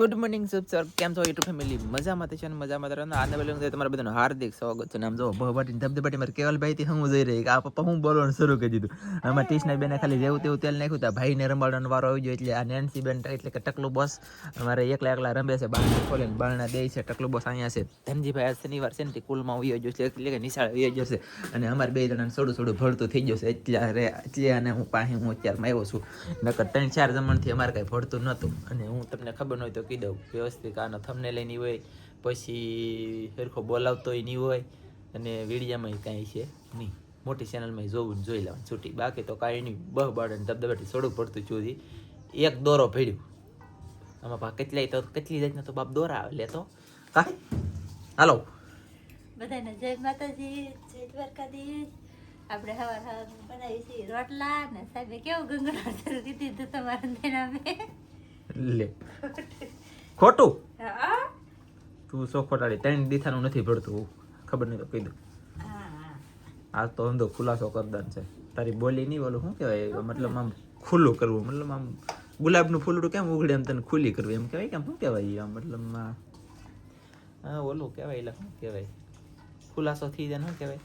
Good morning soup sir કેમ છો? YouTube family મજામાં છે અને મજામાં રહો આને વેલે તમારા બધાનું હાર્દિક સ્વાગત છે આમ જો ભવાટી ધબધબાટી મારે કેવલભાઈ થી હું જઈ રહી. કે આ પપ્પા, હું બોલવાનું શરૂ કરી દીધું. આમાં ટીશના બેને ખાલી જેવું તેવું તેલ નાખ્યું તા ભાઈને રમાડવાનો વારો આવી ગયો એટલે આ નેન્સી બેન એટલે કે ટકલું બોસ અમારે એકલા એકલા રમે છે, બારણા ખોલે બારણા દે છે, ટકલું બોસ અહીંયા છે. ધનજીભાઈ આ શનિવાર છે ને કુલમાં ઉયો ગયો છે, એટલે કે નિશાળ ઉયો ગયો છે. અને અમારે બે જણાને થોડું થોડું ભળતું થઈ ગયું છે. એટલે એટલે અને હું પાસે હું અત્યારમાં આવ્યો છું. નકર ત્રણ ચાર જમણથી અમારે કાંઈ ભળતું નહોતું. અને હું તમને ખબર ન કહી દઉં. વ્યવસ્થિત આનો થમને લઈ નહીં હોય પછી સરખો બોલાવતોય નહીં હોય અને વિડીયામાં કાંઈ છે નહીં. મોટી ચેનલમાં જોવું જોઈ લેવાનું. છૂટી. બાકી તો કાંઈ નહીં. બહ બાળને ધબધબાટી છોડવું પડતું ચોરી એક દોરો ભેડ્યું આમાં કેટલાય તો કેટલી જાતના તો બાપ દોરા આવે લે તો. કાંઈ? હાલો. બધાને જય માતાજી જય દ્વારકાધીશ. આપણે હવાર હવાર બનાવી છીએ રોટલા ને સાહેબે કેવું ગંગડા કીધી તમારા લે. ખોટું? તું સો ખોટાડી. ત્રણ દીથાનું નથી ભરતું. ખબર નહીં તો દઉં. આ તો અંધો ખુલાસો કરદાન છે. તારી બોલી નહીં બોલું શું કહેવાય? મતલબ આમ ખુલ્લું કરવું. મતલબ આમ ગુલાબનું ફૂલડું કેમ ઉઘડે એમ તને ખુલ્લી કરવી? એમ કહેવાય કેમ શું કહેવાય આમ? મતલબ હા ઓલું કહેવાય એટલે શું કહેવાય? ખુલાસો થઈ જાય શું કહેવાય?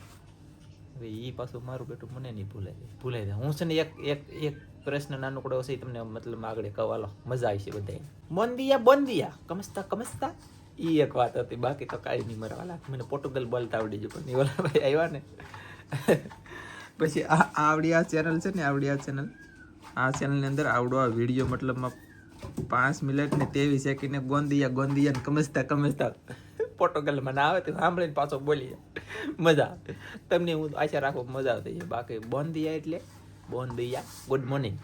હવે એ પાછું મારું બેટું મને નહીં ભૂલાય ભૂલાઈ જાય હું છે ને એક એક એક પ્રશ્ન નાનકડો હશે તમને મતલબ આગળ કવાલો મજા આવી છે બધા બોંદિયા બોંદિયા. કમસ્તા કમસ્તા. એ એક વાત હતી. બાકી તો કાંઈ નહીં મરવા વાલા. મને પોર્ટુગલ બોલતા આવડી ગયું પણ નિવાલા ભાઈ આવ્યા ને. પછી આ આવડી આ ચેનલ છે ને આવડી આ ચેનલ આ ચેનલની અંદર આવડો આ વીડિયો મતલબમાં પાંચ મિનિટ ને તેવી સેકન્ડને ગોંદિયા ગોંદિયા ને કમસતા કમસતા. પોર્ટુગલમાં ના આવે તો સાંભળીને પાછો બોલી મજા તમને હું આશા રાખો મજા આવતી છે બાકી બોંદિયા એટલે બોંદિયા ગુડ મોર્નિંગ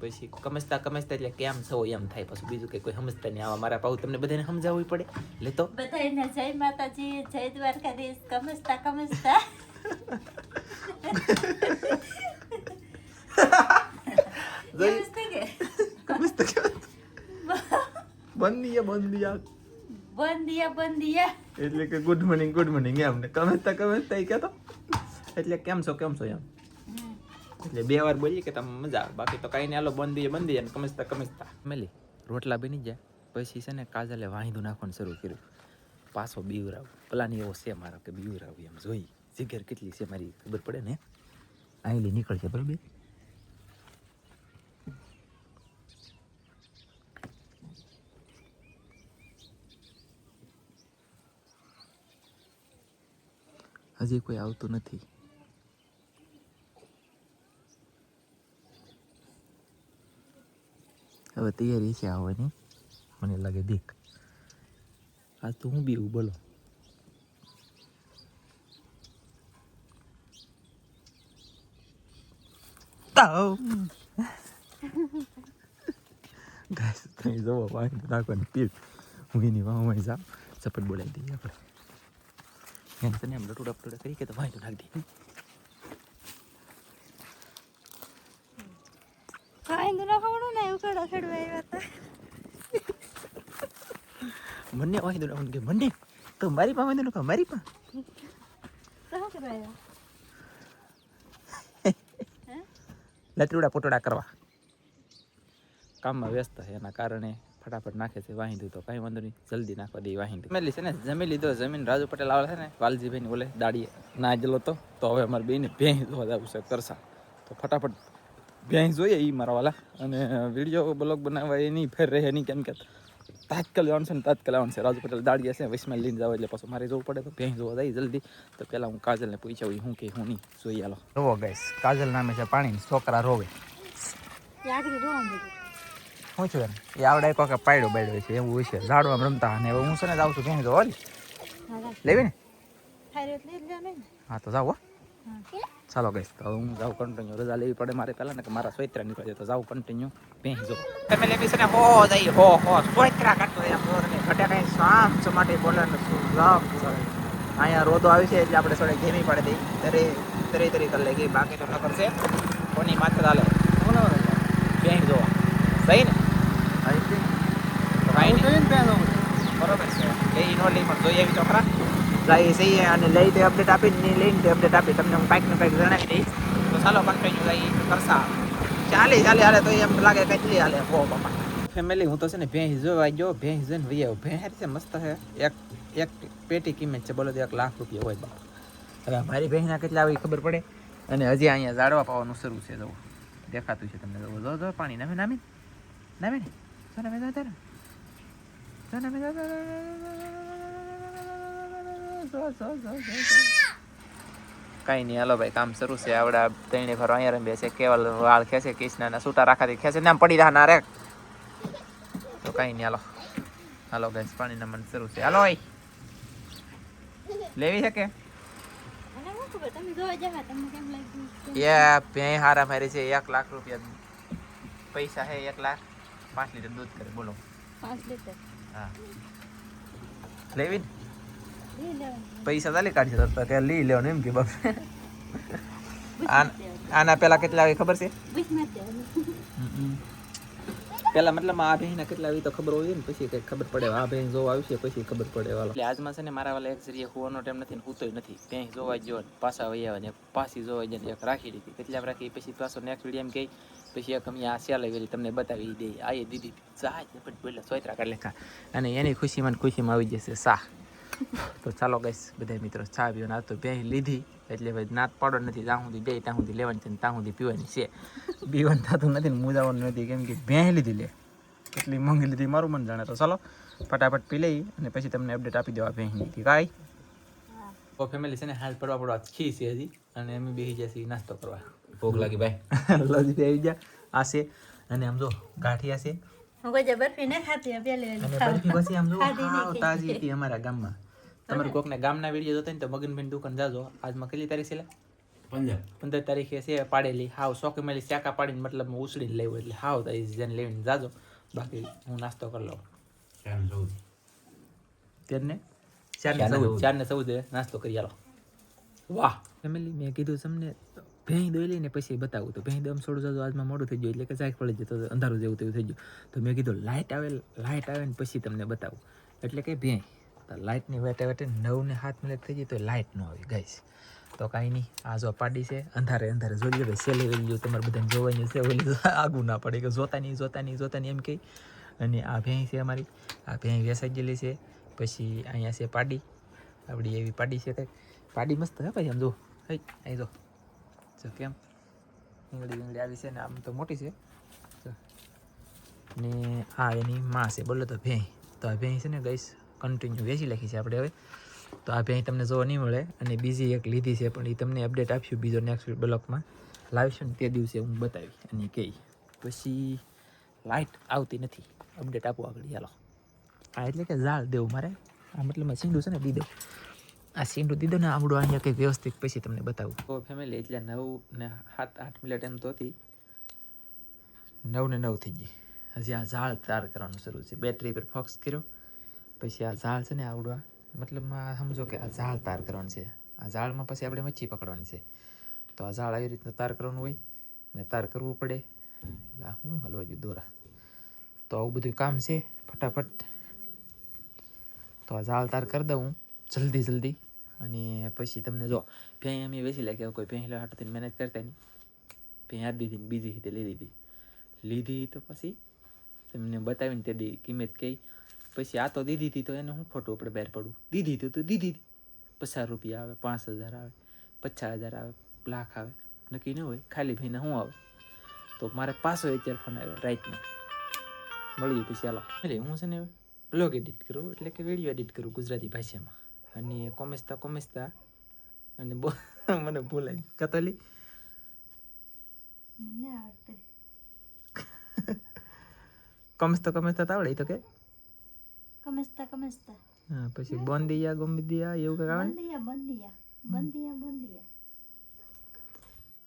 પછી કમસતા કમસતા એટલે કેમ છો એમ થાય પછી બીજું કે કોઈ સમજતા નહીં આવા મારા પાઉ તમને બધાને સમજાવવું પડે લેતો બધાને જય માતાજી જય દ્વારકાધીશ કમસતા કમસતા જય- નમસ્તે કે કમસતા બંદિયા બંદિયા બંધિયા બંધિયા એટલે કે ગુડ મોર્નિંગ ગુડ મોર્નિંગ એમ ને કમસતા કમસતા એ કહેતો એટલે કેમ છો કેમ છો એમ એટલે બે વાર બોલીએ કે તમે મજા આવે. બાકી તો કાંઈ નહીં આલો બંધી બંધી અને કમિસ્તા, કમસતા. મેલી, રોટલા બની જાય પછી છે ને કાજલે વાંધું નાખવાનું શરૂ કર્યું. પાછો બીવરાવ. પેલાની એવો છે મારો કે બીવરાવ એમ જોઈ. જીગર કેટલી છે મારી, ખબર પડે ને? આઈલી નીકળશે, બરાબર? હજી કોઈ આવતું નથી. હવે તૈયારી છે આવવાની મને લાગે દીક આજ તો હું બી બોલો તાવ ગાઈસ તમે જોવો વાંચી નાખવાની પીર હું એની વાહમાં જાઉં ચપટ બોલાવી દઈએ આપણે એમ તને એમ લટુડા પટુડા કરી કે તો વાંચી નાખી દઈએ કાંઈ તો ને ખેડવા આવ્યા હતા. મને વાંચી દો કે મને? તો મારી પાસે વાંધો કે મારી પાસે? તો કરવા આવ્યા? પોટડા કરવા. કામમાં વ્યસ્ત છે એના કારણે ફટાફટ નાખે છે વાહિંદુ તો કાંઈ વાંધો નહીં જલ્દી નાખવા દે વાહિંદુ જમેલી છે ને જમી લીધો જમીન રાજુ પટેલ આવે છે ને વાલજીભાઈની ઓલે દાડીએ ના જલો તો તો હવે અમારે બેને ભેંસ જોવા જવું છે કરશા તો ફટાફટ ભેંસ જોઈએ એ મારા વાલા. અને વીડિયો બ્લોગ બનાવવા એની ફેર રહે નહીં કેમ કે તાત્કાલ આવશે ને તાત્કાલ આવશે. રાજુ પટેલ દાડી છે વૈશ્વમાં લઈને જાવ એટલે પાછું મારે જવું પડે તો ભેંસ જોવા જાય જલ્દી. તો પહેલાં હું કાજલને પૂછ્યા હું કે હું નહીં. જોઈએ હાલો જોવો ગઈશ કાજલ નામે છે પાણી છોકરા રોવે. શું છું. એમ? એ આવડે કોકે પાડ્યો બાડ્યો છે એવું હોય છે. ઝાડવામાં રમતા અને હવે હું છે ને જાઉં છું ક્યાં જો લેવી ને? હા તો જાઓ હો. ચાલો ગઈશ તો હું જાઉં કન્ટિન્યુ રજા લેવી પડે મારે પહેલાં ને કે મારા સોયત્રા નીકળે તો જાઉં કન્ટિન્યુ પહેરી જો તમે લેવી છે ને હો જઈ હો હો. સોયત્રા કાઢતો એમ બોર ને. ઘટે કઈ શામ સમાટે બોલે ને શું જામ અહીંયા રોદો આવી છે એટલે આપણે થોડે ઘેમી પડે દઈ તરે તરે તરી કરી લઈ બાકી તો નકર છે. કોની માથે ચાલે? પેહી જો સહી ને? તો કાંઈ નહીં. બરોબર છે. એ ઇનોલી પણ જોઈએ એવી છોકરા જઈએ અને લઈ તે અપડેટ આપી ને લઈને તે અપડેટ આપી. તમને હું કાંઈક ને કાંઈક જણાવી દઈશ. તો ચાલો કન્ટિન્યુ જઈ કરશા. ચાલે ચાલે હાલે તો એમ લાગે કેટલી હાલે. હો બાપા. ફેમિલી હું તો છે ને ભેંસ જોવા ગયો ભેંસ જોઈને વહી આવ્યો. ભેંસ છે મસ્ત છે. એક એક પેટી કિંમત છે બોલો એક લાખ રૂપિયા હોય બાપ. હવે મારી ભેંસના કેટલા આવી ખબર પડે. અને હજી અહીંયા ઝાડવા પાવાનું શરૂ છે જવું દેખાતું છે તમને જવું જો જો પાણી નામે નામે. નામે ને. જો નામે જા. જો નામે જા જો જો જો જો. કાંઈ નહીં હાલો ભાઈ કામ શરૂ છે. આવડા ત્રણે ફરો અહીંયા રમી બેસે. કેવલ વાળ ખેંચે કૃષ્ણના છૂટા રાખાથી ખેંચે ને પડી રહ્યા ના રે તો કઈ નહીં હાલો. હાલો ગેસ પાણીના મન શરૂ છે. હાલો લેવી છે કે? ભેં હારા મારી છે એક લાખ રૂપિયા પૈસા છે એક લાખ. પાંચ લીટર દૂધ કરે બોલો. પાંચ લીટર. હા. લેવી પૈસા ચાલી કાઢી શકતા કે લઈ લેવાનું એમ કે બાપ આના પેલા કેટલા આવે ખબર છે? પેલા મતલબ આ ભેંસના કેટલા આવી તો ખબર હોય ને, પછી કઈ ખબર પડે. આ બહેન જોવા આવશે, પછી ખબર પડે વાલો. એટલે આજમાં છે ને મારા વાલા એક જરીએ હોવાનો ટાઈમ નથી ને હોતો નથી. ત્યાં જોવા ગયો ને, પાછા વહી આવે ને પાછી જોવા જાય એક રાખી દીધી. કેટલા રાખી પછી પાછો નેક્સ્ટ વીડિયો એમ કહી પછી એક અમે આ સ્યાલે વેલી તમને બતાવી દઈ. આ દીધી સા બોલે સોયત્રા કરી લેખા અને એની ખુશીમાં ખુશીમાં આવી જશે. સા. તો ચાલો ગઈશ બધા મિત્રો ચા પીવાના આ તો ભેંસ લીધી એટલે ભાઈ નાત પાડો નથી ત્યાં સુધી બે ત્યાં સુધી લેવાની છે ને ત્યાં સુધી પીવાની છે. પીવાનું થતું નથી ને મુજાવાનું નથી કેમ કે ભેંસ લીધી લે. કેટલી મોંઘી લીધી મારું મન જાણે તો. ચાલો ફટાફટ પી લઈ અને પછી તમને અપડેટ આપી દેવા ભેંસની કાંઈ તો ફેમિલી છે ને હાલ પડવા પડવા ખી છે હજી અને એમ બેસી જશે નાસ્તો કરવા. ભોગ લાગી ભાઈ લજી આવી ગયા. આ છે અને આમ જો ગાંઠિયા છે. હું કોઈ બરફી ન ખાતી હોય પહેલી અને વહેલી બરફી પછી આમ જો હાવ તાજી હતી અમારા ગામમાં. તમારે કોકને ગામના વીડિયો જોતા ને તો મગનભાઈ દુકાન જાજો. આજમાં કેટલી તારીખ છે લે? પંદર. તારીખે છે પાડેલી. હાવ સોકે મેલી શાકા પાડીને મતલબ ઉછળીને લેવું એટલે હાવ તારી જેને લઈને જાજો. બાકી હું નાસ્તો કરી લઉં. ચાર ને તેરને? ચારને ચૌદ. ચારને ચૌદે નાસ્તો કરી આલો. વાહ. ફેમિલી મેં કીધું તમને ભેંઈ દોઈ લઈને પછી બતાવું. તો ભેંઈ દમ છોડું જજો આજમાં મોડું થઈ ગયું, એટલે કે ચાક પડી જતો અંધારું જેવું તેવું થઈ ગયું. તો મેં કીધું લાઇટ આવે લાઇટ આવે ને પછી તમને બતાવું. એટલે કે ભેં તો લાઇટની વેટે વેટે નવ ને સાત થઈ ગઈ તો લાઇટ ન આવી ગઈશ તો કાંઈ નહીં, આ જો પાડી છે, અંધારે અંધારે. જોઈ લો ભાઈ, સેલી વેલી તમારે બધાને જોવાની છે, ઓલી આગું ના પડે, કે જોતા નહીં જોતા નહીં જોતા નહીં એમ કહી. અને આ ભેંસ છે અમારી, આ ભેંસ વેસાઈ ગયેલી છે, પછી અહીંયા છે પાડી. આપણી એવી પાડી છે કંઈક. પાડી મસ્ત હે ભાઈ, આમ જો. હઈ અહીં જો. જો કેમ? ઈંગળી ઈંગળી આવી છે ને આમ તો મોટી છે. ને આ એની માં છે, બોલો તો ભેંઈ તો આ ભેં છે ને ગઈશ કન્ટિન્યુ વેચી લખી છે આપણે હવે. તો આ ભેંસ તમને જોવા નહીં મળે. અને બીજી એક લીધી છે, પણ એ તમને અપડેટ આપશું બીજો નેક્સ્ટ બ્લોકમાં. લાવીશું ને તે દિવસે હું બતાવી અને કહી. પછી લાઇટ આવતી નથી. અપડેટ આપો આગળ ચાલો આ એટલે કે ઝાડ દેવું મારે. આ મતલબ સીંડું છે ને દી દઉં. આ સીંડું દીધો ને આવડું અહીંયા કંઈક વ્યવસ્થિત પછી તમને બતાવું. તો ફેમિલી એટલે નવ ને સાત આઠ મિનિટ એમ તો હતી. નવ ને નવ થઈ ગઈ. હજી આ ઝાડ તાર કરવાનું શરૂ છે. બેટરી પર ફોક્સ કર્યો. પછી આ ઝાડ છે ને આવડવા. મતલબમાં સમજો કે આ ઝાડ તાર કરવાનું છે. આ ઝાડમાં પછી આપણે મચ્છી પકડવાની છે. તો આ ઝાડ આવી રીતના તાર કરવાનું હોય અને તાર કરવું પડે. એટલે હું હલવા જો દોરા. તો આવું બધું કામ છે ફટાફટ. તો આ ઝાડ તાર કરી દઉં જલ્દી જલ્દી. અને પછી તમને જો ભેં અમે વેચી લાગ્યા કોઈ ભેં હાટથી મહેનત કરતા નહીં. ભેં આપી દીધી બીજી રીતે લઈ લીધી. લીધી તો પછી તમને બતાવીને તે કિંમત કહી. પછી આ તો દીધી હતી તો એને હું ખોટું આપણે બહાર પડું? દીધી હતી તો દીધી હતી. પચાસ રૂપિયા આવે, પાંચ હજાર આવે, પચાસ હજાર આવે, લાખ આવે. નક્કી ન હોય, ખાલી ભાઈને શું આવે? તો મારે પાછો અત્યારે ફોન આવ્યો રાઈટમાં મળી પછી ચાલો એટલે હું છે ને બ્લોગ એડિટ કરું, એટલે કે વીડિયો એડિટ કરું ગુજરાતી ભાષામાં. અને કોમેસતા કોમેસતા અને બો મને ભૂલાય કતલી કમસ્તા કમસ્તા કોમેસતા તો કે કમસ્તા કમસ્તા હા પછી બંદિયા ગોમિદિયા એવું કંઈક આવે બંદિયા બંદિયા બંદિયા બંધિયા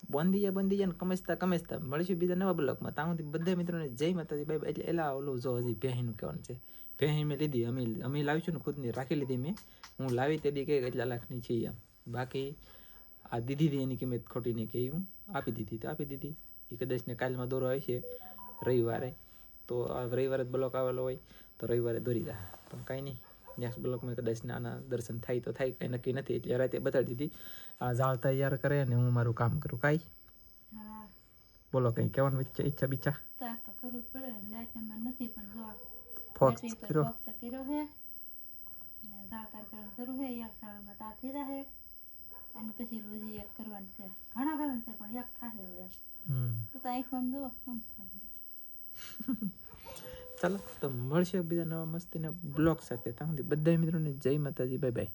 બંદિયા બંદિયા ને કમેસતા કમેસતા મળીશું બીજા નવા બ્લોકમાં ત્યાં સુધી બધા મિત્રોને જય માતાજી બાય એટલે એલા ઓલું જો હજી બેહીનું કહેવાનું છે ભેહી મેં લીધી અમે અમે લાવીશું ને ખુદની રાખી લીધી મેં. હું લાવી તે દી કંઈક એટલા લાખની છે એમ. બાકી આ દીધી હતી એની કિંમત ખોટી નહીં કહી હું આપી દીધી તો આપી દીધી. એ કદાચ ને કાલમાં દોરો આવે છે રવિવારે. તો આ રવિવારે જ બ્લોક આવેલો હોય તો રવિવારે દોરી દા. પણ કાંઈ નહીં નેક્સ્ટ બ્લોકમાં કદાચ નાના દર્શન થાય તો થાય કંઈ નક્કી નથી. એટલે રાતે બતાવી દીધી. આ ઝાડ તૈયાર કરે અને હું મારું કામ કરું. કાંઈ? બોલો કંઈ કહેવાનું ઈચ્છા ઈચ્છા બીચ્છા તો કરવું પડે લાઈટ નંબર નથી પણ ફોક્સ કર્યો બોક્સ કર્યો હે ને દાળ તાર કરવાનું હે એક શાળામાં તાર થઈ અને પછી રોજી એક કરવાનું છે ઘણા કરવાનું છે પણ એક થાય હવે હમ તો તો આંખમાં જો આમ ચાલો તો મળશે બીજા નવા મસ્તીના બ્લોગ સાથે. ત્યાં સુધી બધા મિત્રોને જય માતાજી બાય બાય.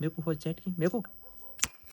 મેકું હોય ચેટકી મેકું